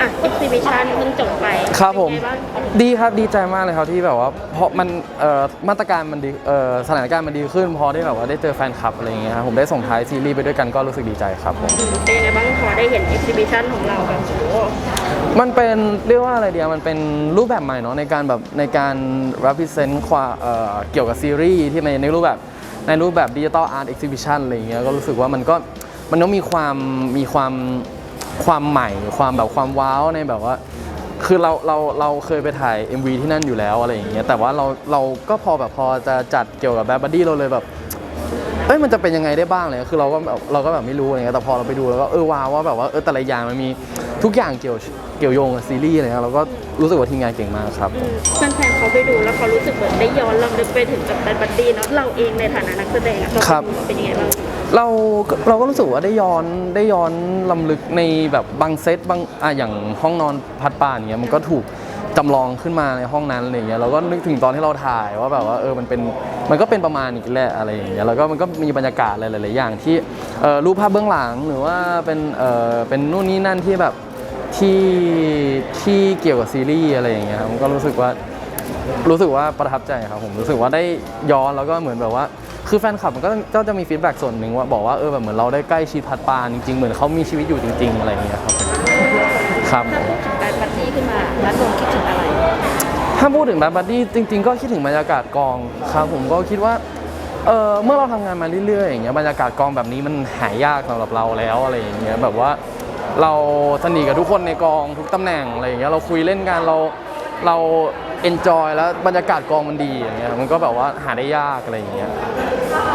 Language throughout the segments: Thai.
อะ exhibition เพิ่งจบไปครับผม เป็นไงางดีครับดีใจมากเลยครับที่แบบว่าเพราะมันเอ่อมาตรการมันดีเอ่อสถานการณ์มันดีขึ้น พอที่แบบว่าได้เจอแฟนคลับอะไรอย่างเงี้ยครับผมได้ส่งท้ายซีรีส์ไปด้วยกันก็รู้สึกดีใจครับผม เป็นยังไงบ้างพอได้เห็น exhibition ของเราแบบโอ้โหมันเป็นเรียกว่าอะไรเดียวมันเป็นรูปแบบใหม่เนาะในการแบบในการ represent ความเอ่อเกี่ยวกับซีรีส์ที่ในในรูปแบบในรูปแบบดิจิตอลอาร์ตเอ็กซิบิชันอะไรอย่างเงี้ยก็รู้สึกว่ามันก็มันต้องมีความมีความ ความใหม่ ความแบบความว้าวในแบบว่า คือเราเราเราเคยไปถ่าย MV ที่นั่นอยู่แล้วอะไรอย่างเงี้ยแต่ว่าเราเราก็พอแบบพอจะจัดเกี่ยวกับแบบบัดดี้เราเลยแบบเอ้ยมันจะเป็นยังไงได้บ้างเลยคือเราก็แบบเราก็แบบไม่รู้อะไรเงี้ยแต่พอเราไปดูแล้วก็เออว้าวว่าแบบว่าเออแต่ละอย่างมันมีทุกอย่างเกี่ยวเกี่ยวโยงกับซีรีส์อะไรเงี้ยเราก็รู้สึกว่าทีมงานเก่งมากครับอืมแฟนๆเขาไปดูแล้วเขารู้สึกเหมือนได้ย้อนลำลึกไปถึงกับแบดบัดดี้เนาะเราเองในฐานะนักแสดงอะเราครับเป็นยังไงบ้าง เราเราก็รู้สึกว่าได้ย้อนได้ย้อนลำลึกในแบบบางเซตบางอะอย่างห้องนอนพัดป่านเงี้ยมันก็ถูกจำลองขึ้นมาในห้องนั้นอะไรเงี้ยเราก็นึกถึงตอนที่เราถ่ายว่าแบบว่าเออมันเป็นมันก็เป็นประมาณนี้แหละอะไรอย่างเงี้ยแล้วก็มันก็มีบรรยากาศหลายๆอย่างที่เออรูปภาพเบื้องหลังหรือว่าเป็นเออเป็นนู่นนี่นั่นที่แบบที่ที่เกี่ยวกับซีรีส์อะไรอย่างเงี้ยมันก็รู้สึกว่ารู้สึกว่าประทับใจครับผมรู้สึกว่าได้ย้อนแล้วก็เหมือนแบบว่า คือแฟนคลับมันก็ก็จะมีฟีดแบ็กส่วนหนึ่งว่าบอกว่าเออแบบเหมือนเราได้ใกล้ชิดพัดปานจริงๆ เหมือนเขามีชีวิตอยู่จริง ๆ อะไรอย่างเงี้ยครับครับ ถ้าพูดถึงแบดบัดดี้ขึ้นมาแล้วนนท์คิดถึงอะไร ถ้าพูดถึงแบบบัดดี้จริง ๆ ก็คิดถึงบรรยากาศกองครับผมก็คิดว่าเออเมื่อเราทำงานมาเรื่อยๆอย่างเงี้ยบรรยากาศกองแบบนี้มันหายากสำหรับเราแล้วอะไรอย่างเงี้ยแบบว่าเราสนิทกับทุกคนในกองทุกตำแหน่งอะไรอย่างเงี้ยเราคุยเล่นกันเราเราเอนจอยแล้วบรรยากาศกองมันดีอย่างเงี้ยมันก็แบบว่าหาได้ยากอะไรอย่างเงี้ย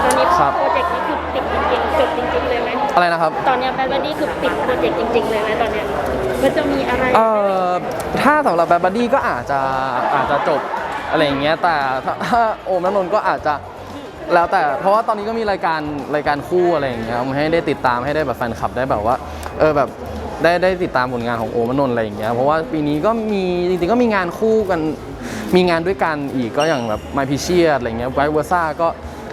ตอนนี้ครับ โปรเจกต์นี้คือปิดจริงๆจบจริงๆเลยไหมอะไรนะครับ ตอนเนี้แบดบัดดี้คือปิดโปรเจกต์จริงๆเลยไหมตอนเนี้ยมันจะมีอะไรเอ่อถ้าสำหรับแบบบัดดี้ก็อาจจะอาจจะจบอะไรอย่างเงี้ยแต่ถ้าถ้าโอมและนนท์ก็อาจจะแล้วแต่เพราะว่าตอนนี้ก็มีรายการรายการคู่อะไรอย่างเงี้ยให้ได้ติดตามให้ได้แบบแฟนคลับได้แบบว่าเออแบบได้ได้ติดตามผลงานของโอมและนนท์อะไรอย่างเงี้ยเพราะว่าปีนี้ก็มีจริงๆก็มีงานคู่กันมีงานด้วยกันอีกก็อย่างแบบไมพิเชียอะไรอย่างเงี้ยไวเวอร์ซ่าก็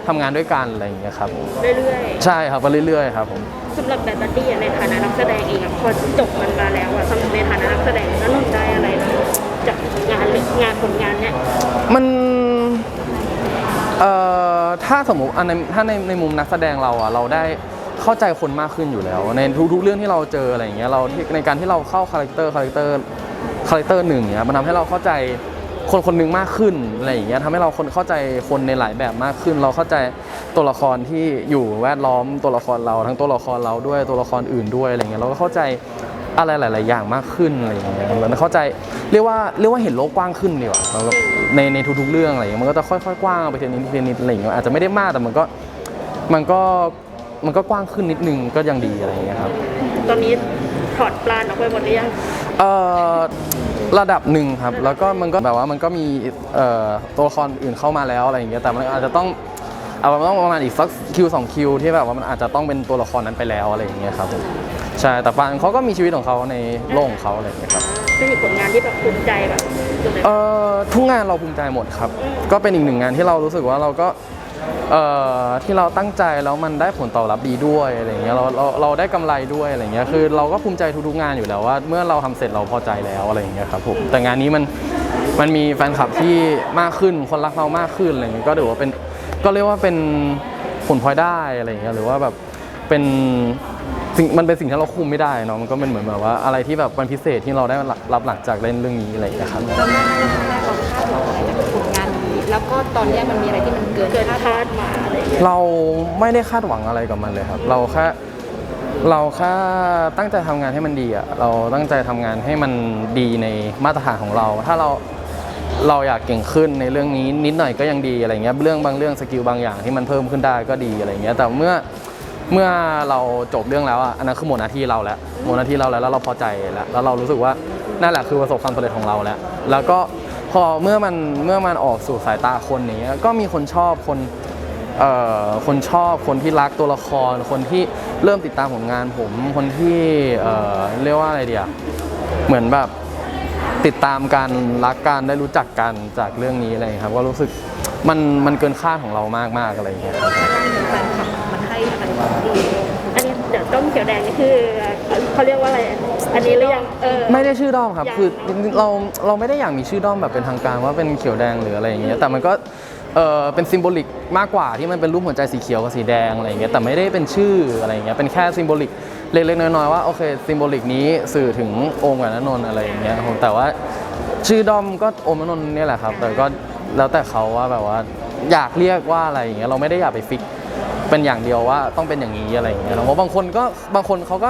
ทำงานด้วยกันอะไรอย่างเงี้ยครับเรื่อยใช่ครับไปเรื่อยๆครับผมๆสำหรับแบดบัดดี้ในฐานะนักแสดงเองอะพอจบมันมาแล้วอะสำหรับในฐานะนักแสดงแล้วนนท์ได้อะไรจากงานหรืองานผลงานเนี้ยมันเอ่อถ้าสมมติอันในถ้าในในมุมนักแสดงเราอะเราได้เข้าใจคนมากขึ้นอยู่แล้ว ในทุกๆเรื่องที่เราเจออะไรอย่างเงี้ยเราที่ในการที่เราเข้าคาแรคเตอร์คาแรคเตอร์คาแรคเตอร์หนึ่งเนี้ยมันทำให้เราเข้าใจ คนคนหนึ่งมากขึ้นอะไรอย่างเงี้ยทำให้เราคนเข้าใจคนในหลายแบบมากขึ้น เราเข้าใจตัวละครที่อยู่แวดล้อมตัวละครเราทั้งตัวละครเราด้วยตัวละครอื่นด้วยอะไรเงี้ยเราก็เข้าใจอะไรหลาย ๆ อย่างมากขึ้นอะไรอย่างเงี้ยมันเข้าใจเรียกว่าเรียกว่าเห็นโลกกว้างขึ้นดีกว่าเราก็ในในทุก ๆ เรื่องอะไรอย่างเงี้ยมันก็จะค่อย ๆ กว้างไปทีละนิดทีละนิดอะไรอย่างเงี้ยอาจจะไม่ได้มากแต่มันก็มันก็มันก็กว้างขึ้นนิดนึงก็ยังดีอะไรอย่างเงี้ยครับ ตอนนี้ถอดปลานออกไปหมดหรือยังเอ่อ ระดับหนึ่งครับ แล้วก็มันก็แบบว่ามันก็มีเอ่อตัวละครอื่นเข้ามาแล้วอะไรอย่างเงี้ยแต่มันอาจจะต้องเอามันต้องประมาณอีกสักคิวสองคิวที่แบบว่ามันอาจจะต้องเป็นตัวละครนั้นไปแล้วอะไรอย่างเงี้ยครับผมใช่แต่ปานเขาก็มีชีวิตของเขาในโลกของเขาอะไรอย่างเงี้ยครับเป็นอีกผลงานที่แบบภูมิใจแบบสุดเลยเอ่อทุกงานเราภูมิใจหมดครับ ก็เป็นอีกหนึ่งงานที่เรารู้สึกว่าเราก็เอ่อ ที่เราตั้งใจแล้วมันได้ผลตอบรับดีด้วยอะไรอย่างเงี้ยเราเราเราได้กำไรด้วยอะไรอย่างเงี้ยคือเราก็ภูมิใจทุกๆงานอยู่แล้วว่า เมื่อเราทำเสร็จเราพอใจแล้วอะไรอย่างเงี้ยครับผมแต่งานนี้มันมันมีแฟนคลับที่มากขึ้นคนรักเรามากขึ้นอะไรอย่างเงี้ยก็ถือว่าเป็นก็เรียกว่าเป็นผลพลอยได้อะไรอย่างเงี้ยหรือว่าแบบเป็นสิ่งมันเป็นสิ่งที่เราคุมไม่ได้เนาะมันก็เป็นเหมือนแบบว่าอะไรที่แบบมันพิเศษที่เราได้รับหลังจากเล่นเรื่องนี้อะไรอย่างเงี้ยครับ แล้วก็ตอนเนี้ยมันมีอะไรที่มันเกินเกินคาดคาดมาอะไรอย่างเงี้ยเราไม่ได้คาดหวังอะไรกับมันเลยครับ เราแค่เราแค่ตั้งใจทำงานให้มันดีอะเราตั้งใจทำงานให้มันดีในมาตรฐานของเรา ถ้าเราเราอยากเก่งขึ้นในเรื่องนี้นิดหน่อยก็ยังดีอะไรเงี้ยเรื่องบางเรื่องสกิลบางอย่างที่มันเพิ่มขึ้นได้ก็ดีอะไรเงี้ยแต่เมื่อเมื่อเราจบเรื่องแล้วอะอันนั้นคือหมดหน้าที่เราแล้วหมดหน้าที่เราแล้วแล้วเราพอใจแล้วแล้วเรารู้สึกว่านั่นแหละคือประสบความสำเร็จของเราแล้ว แล้วก็ พอเมื่อมันเมื่อมันออกสู่สายตาคนอย่างเงี้ยก็มีคนชอบคนเอ่อคนชอบคนที่รักตัวละคร คนที่เริ่มติดตามผลงานผม คนที่เอ่อเรียกว่าอะไรเดียเหมือนแบบติดตามกันรักกันได้รู้จักกันจากเรื่องนี้อะไรครับ ก็รู้สึกมันมันเกินคาดของเรามากๆอะไรอย่างเงี้ยแฟนคลับมันให้อะไรที่ดีอันนี้เดี๋ยวต้มเขียวแดงนี่คือ เขาเรียกว่าอะไร อันนี้หรือยังเออ ไม่ได้ชื่อด้อมครับ ยัง คือเราเราไม่ได้อยากมีชื่อด้อมแบบเป็นทางการว่าเป็นเขียวแดงหรืออะไรอย่างเงี้ย แต่มันก็เออเป็นซิมโบลิกมากกว่าที่มันเป็นรูปหัวใจสีเขียวกับสีแดงอะไรอย่างเงี้ย แต่ไม่ได้เป็นชื่ออะไรอย่างเงี้ย เป็นแค่ซิมโบลิกเล็กๆน้อยๆว่าโอเคซิมโบลิกนี้สื่อถึงโอมกับนนนท์อะไรอย่างเงี้ยผมแต่ว่าชื่อด้อมก็โอมกับนนท์เนี่ยแหละครับ แต่ก็แล้วแต่เขาว่าแบบว่าอยากเรียกว่าอะไรอย่างเงี้ย เราไม่ได้อยากไปฟิก เป็นอย่างเดียวว่าต้องเป็นอย่างนี้อะไรอย่างเงี้ยเพราะบางคนก็บางคนเขาก็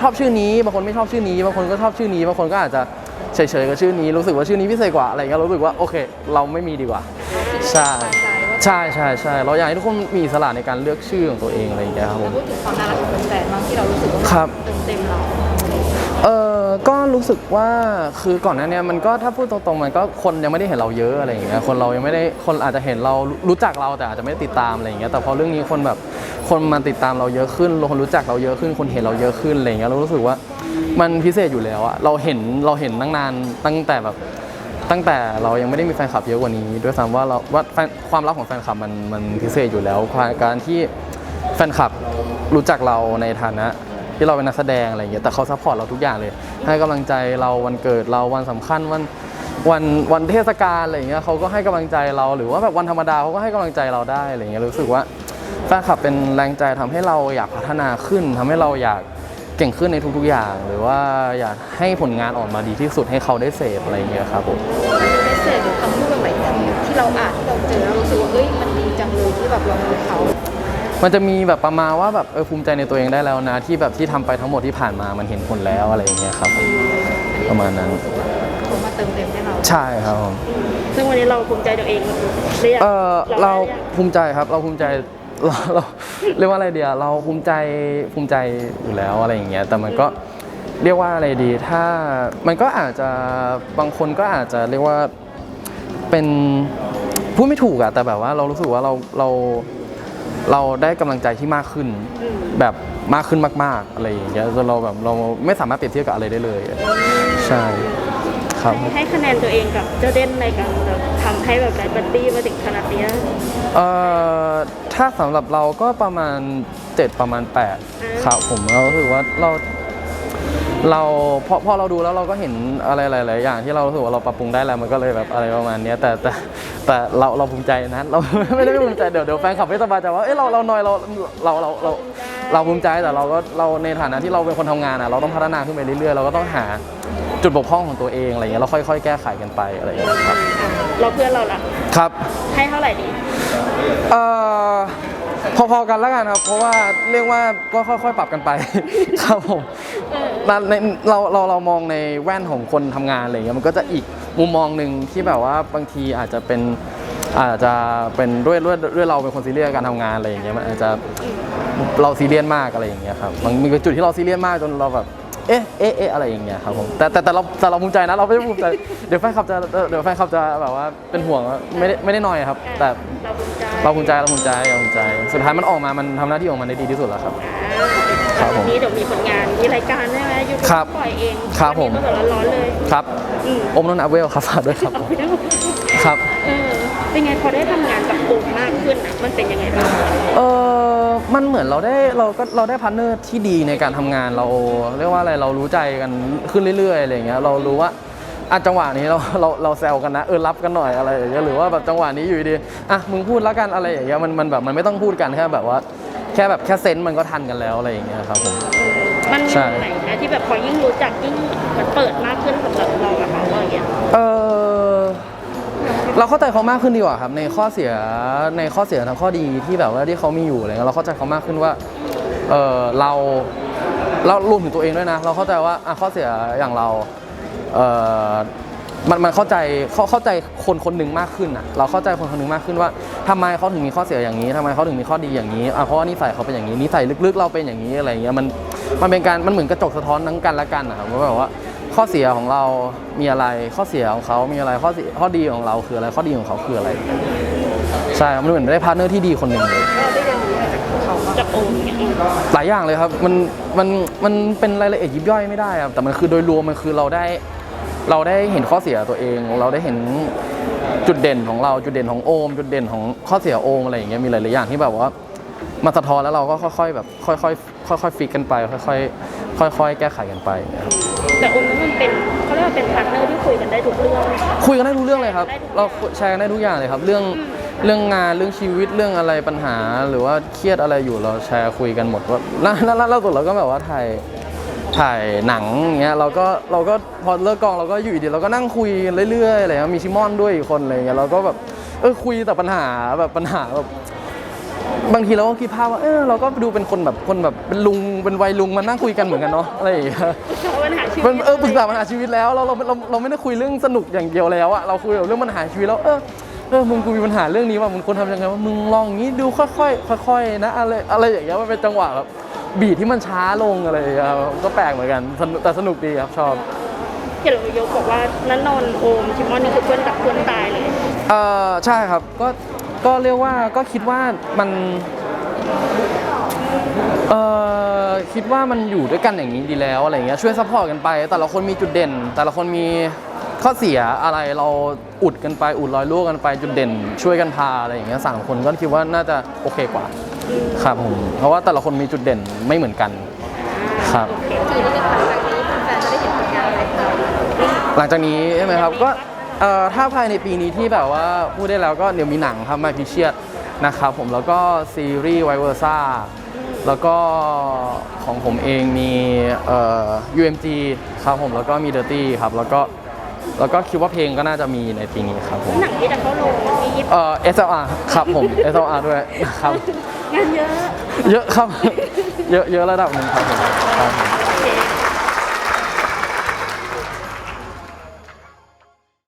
ชอบชื่อนี้ บางคนไม่ชอบชื่อนี้ บางคนก็ชอบชื่อนี้ บางคนก็อาจจะเฉยๆกับชื่อนี้รู้สึกว่าชื่อนี้พิเศษกว่าอะไรเงี้ยรู้สึกว่าโอเค เราไม่มีดีกว่าใช่ใช่ใช่ใช่เราอยากให้ทุกคนมีอิสระในการเลือกชื่อของตัวเองอะไรอย่างเงี้ยครับผมพูดถึงความน่ารักของแฟนๆบ้างที่เรารู้สึกว่าครับเติมเต็มเรา เออก็รู้สึกว่าคือก่อนหน้านี้มันก็ถ้าพูดตรงๆมันก็คนยังไม่ได้เห็นเราเยอะอะไรอย่างเงี้ยคนเรายังไม่ได้คนอาจจะเห็นเรารู้จักเราแต่อาจจะไม่ได้ติดตามอะไรอย่างเงี้ยแต่พอเรื่องนี้คนแบบคนมาติดตามเราเยอะขึ้นคนรู้จักเราเยอะขึ้นคนเห็นเราเยอะขึ้นอะไรอย่างเงี้ยเรารู้สึกว่ามันพิเศษอยู่แล้วอะเราเห็นเราเห็นตั้งนานตั้งแต่แบบตั้งแต่เรายังไม่ได้มีแฟนคลับเยอะกว่านี้ ด้วยซ้ำว่าเราว่าความรักของแฟนคลับมันมันพิเศษอยู่แล้วการที่แฟนคลับรู้จักเราในฐานะ ที่เราเป็นนักแสดงอะไรอย่างเงี้ยแต่เขาซัพพอร์ตเราทุกอย่างเลย ให้กำลังใจเราวันเกิดเราวันสำคัญวันวันวันเทศกาลอะไรอย่างเงี้ยเขาก็ให้กำลังใจเราหรือว่าแบบวันธรรมดาเขาก็ให้กำลังใจเราได้อะไรอย่างเงี้ยรู้สึกว่าแฟนคลับเป็นแรงใจทำให้เราอยากพัฒนาขึ้นทำให้เราอยากเก่งขึ้นในทุกๆอย่าง หรือว่าอยากให้ผลงานออกมาดีที่สุดให้เขาได้เสพอะไรอย่างเงี้ยครับผมเมสเซจหรือคำพูดใหม่ๆที่เราอ่านที่เราเจอรู้สึกว่าเฮ้ยมันดีจังเลยที่แบบเรามีเขา มันจะมีแบบประมาณว่าแบบเออภูมิใจในตัวเองได้แล้วนะ ที่แบบที่ทำไปทั้งหมดที่ผ่านมามันเห็นผลแล้วอะไรอย่างเงี้ยครับผมประมาณนั้นเขามาเติมเต็มให้เราใช่ครับผมซึ่งวันนี้เราภูมิใจตัวเองหรือยังเออเราได้ยังภูมิใจครับ เราภูมิใจเราเราเรียกว่าอะไรเดียเราภูมิใจภูมิใจอยู่แล้วอะไรอย่างเงี้ยแต่มันก็เรียกว่าอะไรดี ถ้ามันก็อาจจะบางคนก็อาจจะเรียกว่าเป็นพูดไม่ถูกอะแต่แบบว่าเรารู้สึกว่าเราเรา เราได้กำลังใจที่มากขึ้นอืมแบบมากขึ้นมาก ๆ อะไรอย่างเงี้ยจนเราแบบเราไม่สามารถเปรียบเทียบกับอะไรได้เลย ใช่ครับให้ให้คะแนนตัวเองกับเจ้าเด่นในการแบบทำให้แบบได้บัดดี้มาถึงขนาดเนี้ยเอ่อถ้าสำหรับเราก็ประมาณ 7 ประมาณ 8 ครับผมเรารู้สึกว่าเราเราพอพอเราดูแล้วเราก็เห็นอะไรหลาย ๆ อย่างที่เรารู้สึกว่าเราปรับปรุงได้แล้วมันก็เลยแบบอะไรประมาณเนี้ยแต่แต่ แต่เราเราภูมิใจนะเราไม่ได้ไม่ภูมิใจเดี๋ยวเดี๋ยวแฟนคลับไม่สบายใจว่าเอ้ยเราเราน้อยเราเราเราเราเราภูมิใจแต่เราก็เราในฐานะที่เราเป็นคนทำงานอะเราต้องพัฒนาขึ้นไปเรื่อยๆเราก็ต้องหาจุดบกพร่องของตัวเองอะไรเงี้ยเราค่อยๆ แก้ไขกันไปอะไรอย่างเงี้ยครับอะเราเพื่อนเราล่ะครับ ให้เท่าไหร่ดีเอ่อพอๆกันแล้วกันครับ เพราะว่าเรียกว่าก็ค่อย ๆ ปรับกันไป ครับผมเออแล้วในเราเราเรามองในแว่นของคนทำงานอะไรเงี้ยมันก็จะอีก มุมมองหนึ่งที่แบบว่าบางทีอาจจะเป็นอาจจะเป็นด้วยด้วยด้วยเราเป็นคนซีเรียสการทำงานอะไรอย่างเงี้ยมันอาจจะเราซีเรียสมากอะไรอย่างเงี้ยครับมันมีจุดที่เราซีเรียสมากจนเราแบบเอ๊ะเอ๊ะเอ๊ะอะไรอย่างเงี้ยครับผมแต่แต่แต่เราแต่เราภูมิใจนะเราไม่ได้ภูมิใจเดี๋ยวแฟนคลับจะเดี๋ยวแฟนคลับจะแบบว่าเป็นห่วงไม่ได้ไม่ได้น้อยครับ แต่เราภูมิใจ เราภูมิใจเราภูมิใจเราภูมิใจ สุดท้ายมันออกมา มันทำหน้าที่ของมันได้ดีที่สุดแล้วครับ ครัอ่าบผมวันนี้เดี๋ยวมีผลงาน มีรายการใช่ไหมยูทูบครับปล่อยเองครับผมวันนี้ก็ร้อนๆเลย ครับอืม อมนนท์อัพเวลครับฝากด้วยครับผมครับ เออ เป็นไงพอได้ทำงานกับกลุ่มมากขึ้นอะมันเป็นยังไงบ้าง เออมันเหมือนเราได้เราก็เราได้พาร์ทเนอร์ที่ดีในการทำงานเราเรียกว่าอะไรเรารู้ใจกันขึ้นเรื่อยๆอะไรอย่างเงี้ยเรารู้ว่า อะจังหวะนี้เราเราเราแซวกันนะเออรับกันหน่อยอะไรอย่างเงี้ยหรือว่าแบบจังหวะนี้อยู่ดีๆอะมึงพูดแล้วกันอะไรอย่างเงี้ยมันมันแบบมันไม่ต้องพูดกันแค่แบบว่า แค่แบบแค่เซนส์มันก็ทันกันแล้วอะไรอย่างเงี้ยครับผม มันใช่ไหนนะที่แบบพอยิ่งรู้จักยิ่งมันเปิดมากขึ้นสำหรับเรากับเขาอะไรอย่างเงี้ยเออเราเข้าใจเขามากขึ้นดีกว่าครับ ในข้อเสียในข้อเสียทั้งข้อดีที่แบบว่าที่เขามีอยู่อะไรเงี้ยเราเข้าใจเขามากขึ้นว่าเออเราเรารวมถึงตัวเองด้วยนะ เราเข้าใจว่าอะข้อเสียอย่างเราเออ มันมันเข้าใจเข้าเข้าใจคนคนหนึ่งมากขึ้นอะเราเข้าใจคนคนหนึ่งมากขึ้นว่าทำไมเขาถึงมีข้อเสียอย่างนี้ทำไมเขาถึงมีข้อดีอย่างนี้อะเพราะว่านิสัยเขาเป็นอย่างนี้นิสัยลึกๆ เราเป็นอย่างนี้อะไรเงี้ยมันมันเป็นการมันเหมือนกระจกสะท้อนทั้งกันและกันนะครับว่าแบบว่าข้อเสียของเรามีอะไรข้อเสียของเขามีอะไรข้อเสียข้อดีของเราคืออะไรข้อดีของเขาคืออะไร ใช่มันเหมือนได้พาร์ทเนอร์ที่ดีคนหนึ่งเลยหลายอย่างเลยครับมันมันมันเป็นรายละเอียดยิบย่อยไม่ได้ครับแต่มันคือโดยรวมมันคือเราได้ เราได้เห็นข้อเสียตัวเอง เราได้เห็นจุดเด่นของเราจุดเด่นของโอม จุดเด่นของข้อเสียโอมอะไรอย่างเงี้ยมีหลายๆอย่างที่แบบว่ามาสะท้อนแล้วเราก็ค่อยๆแบบค่อยๆค่อยๆฟิกกันไป ค่อยๆค่อย ๆ แก้ไขกันไปอย่างเงี้ยครับแต่องค์นั้นมันเป็นเขาเรียกว่าเป็นพาร์ทเนอร์ที่คุยกันได้ทุกเรื่อง คุยกันได้ทุกเรื่องเลยครับ เราแชร์กันได้ทุกอย่างเลยครับ เรื่องเรื่องงานเรื่องชีวิตเรื่องอะไรปัญหา หรือว่าเครียดอะไรอยู่เราแชร์คุยกันหมดว่าแล้วแล้วแล้วล่าสุดเราก็แบบว่าถ่าย ถ่ายหนังอย่างเงี้ยเราก็เราก็พอเลิกกองเราก็อยู่ดีเราก็นั่งคุยเรื่อยๆอะไรเงี้ยมีชิมอนด้วยอีกคนอะไรเงี้ยเราก็แบบเออคุยแต่ปัญหาแบบปัญหาแบบบางทีเราก็คิดภาพว่าเออเราก็ดูเป็นคนแบบคนแบบเป็นลุงเป็นวัยลุงมานั่งคุยกันเหมือนกันเนาะอะไรอย่างเงี้ยปัญหาชีวิตมันเออปรึกษาปัญหาชีวิตแล้วเราเราเราเราไม่ได้คุยเรื่องสนุกอย่างเดียวแล้วอะเราคุยเรื่องปัญหาชีวิตแล้วเออเออมึงกูมีปัญหาเรื่องนี้ว่ามึงควรทำยังไงว่ามึงลองอย่างนี้ดูค่อยๆค่อยๆนะอะไรอะไรอย่างเงี้ยมันเป็นจังหวะแบบ บีทที่มันช้าลงอะไรอย่างเงี้ยครับก็แปลกเหมือนกันสนุกแต่สนุกดีครับชอบเห็นเรายกบอกว่านันนนท์โอมชิมอนนี่คือเพื่อนกับเพื่อนตายเลยเออใช่ครับก็ก็เรียกว่าก็คิดว่ามันเออคิดว่ามันอยู่ด้วยกันอย่างนี้ดีแล้วอะไรเงี้ยช่วยซัพพอร์ตกันไป แต่ละคนมีจุดเด่น แต่ละคนมีข้อเสียอะไรเราอุดกันไปอุดรอยรั่วกันไปจุดเด่น ช่วยกันพาอะไรอย่างเงี้ยสามคนก็คิดว่าน่าจะโอเคกว่า ครับผมเพราะว่าแต่ละคนมีจุดเด่นไม่เหมือนกันครับทีนี้หลังจากนี้แฟนๆจะได้เห็นผลงานอะไรคะหลังจากนี้ใช่ไหมครับก็เอ่อถ้าภายในปีนี้ที่แบบว่าพูดได้แล้วก็เดี๋ยวมีหนังครับมาพิเชียดนะครับผมแล้วก็ซีรีส์ไวเวอร์ซ่าแล้วก็ของผมเองมีเอ่อ UMG ครับผมแล้วก็มี Dirty ครับแล้วก็แล้วก็คิดว่าเพลงก็น่าจะมีในปีนี้ครับผม หนังที่จะเข้าโรงวันที่ยี่สิบเอ่อ SLR ครับผม SLR ด้วยนะครับ งานเยอะ เยอะครับ เยอะเยอะระดับหนึ่งครับผมครับผม